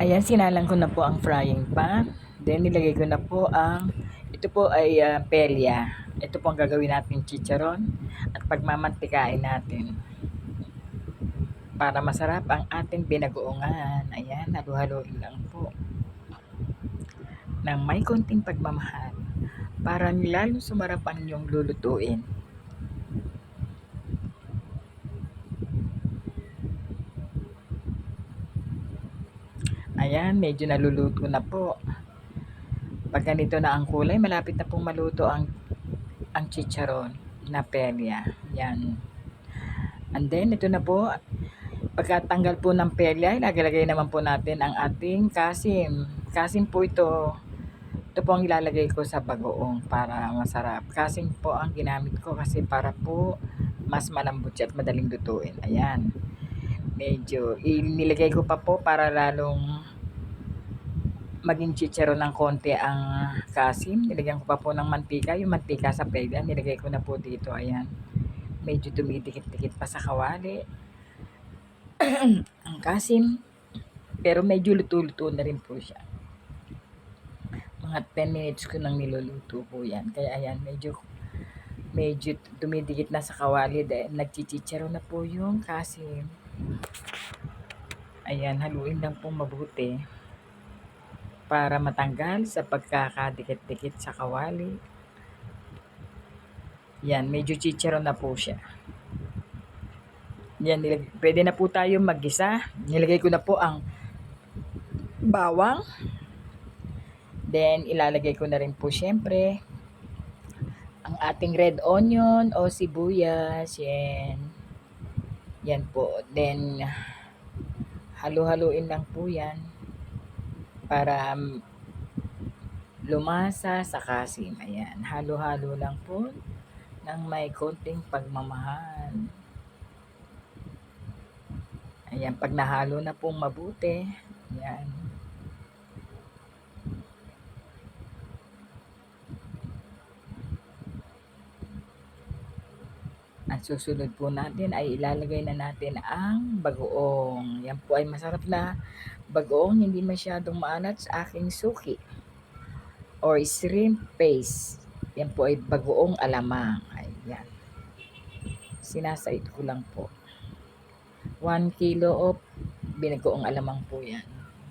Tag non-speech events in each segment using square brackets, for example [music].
Ayan, sinalang ko na po ang frying pan. Then, nilagay ko na po ang, ito po ay uh, pelya. Ito po ang gagawin natin chicharon at pagmamantikain natin. Para masarap ang ating binagoongan. Ayan, halu-haluin lang po. Nang may konting pagmamahal. Para lalo sumarap ang inyong lulutuin. Ayan, medyo naluluto na po. Pag ganito na ang kulay, malapit na pong maluto ang ang chicharon na pelya. Yan. And then, ito na po. Pagkatanggal po ng pelya, ilalagay naman po natin ang ating kasim. Kasim po ito. Ito po ang ilalagay ko sa bagoong para masarap. Kasim po ang ginamit ko kasi para po mas malambot siya at madaling lutuin. Ayan. Medyo, inilagay ko pa po para lalong maging chichero ng konti ang kasim. Nilagyan ko pa po ng mantika. Yung mantika sa pega, nilagay ko na po dito. Ayan. Medyo dumidikit-dikit pa sa kawali. [clears throat] ang kasim. Pero medyo luto-luto na rin po siya. Mga 10 minutes ko nang niluluto po yan. Kaya ayan, medyo medyo dumidikit na sa kawali dahil nagchichichero na po yung kasim. Ayan, haluin lang po mabuti para matanggal sa pagkakadikit-dikit sa kawali. Yan, medyo chichero na po siya. Yan, nilag- pwede na po tayo maggisa. Nilagay ko na po ang bawang. Then, ilalagay ko na rin po syempre ang ating red onion o sibuyas. Yan. Yan po. Then, halu-haluin lang po yan para um, lumasa sa kasim. Ayan, halo-halo lang po ng may konting pagmamahal. Ayan, pag nahalo na pong mabuti, ayan. Ang susunod po natin ay ilalagay na natin ang bagoong. Yan po ay masarap na bagoong, hindi masyadong maalat sa aking suki. Or shrimp paste. Yan po ay bagoong alamang. Ayan. Sinasait ko lang po. 1 kilo of binagoong alamang po yan.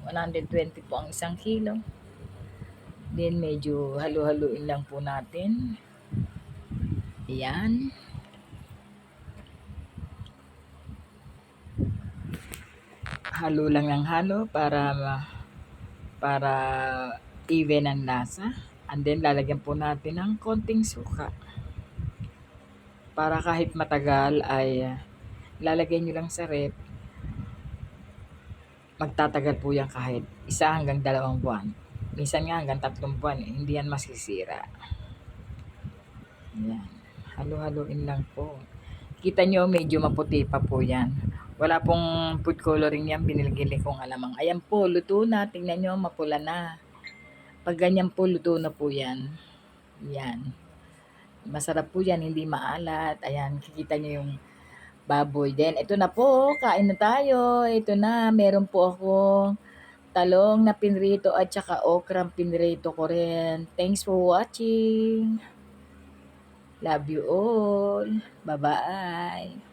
120 po ang isang kilo. Then medyo halu-haluin lang po natin. Ayan. Halo lang ng halo para para even ang lasa. And then lalagyan po natin ng konting suka. Para kahit matagal ay lalagay nyo lang sa rep. Magtatagal po yan kahit isa hanggang dalawang buwan. Minsan nga hanggang tatlong buwan, eh, hindi yan masisira. Yan. Halo-haloin lang po. Kita nyo, medyo maputi pa po yan. Wala pong food coloring yan, binilgili kong alamang. Ayan po, luto na. Tingnan nyo, mapula na. Pag ganyan po, luto na po yan. Yan. Masarap po yan, hindi maalat. Ayan, kikita nyo yung baboy. Then, ito na po, kain na tayo. Ito na, meron po ako talong na pinrito at saka okrang pinrito ko rin. Thanks for watching. Love you all. Bye-bye.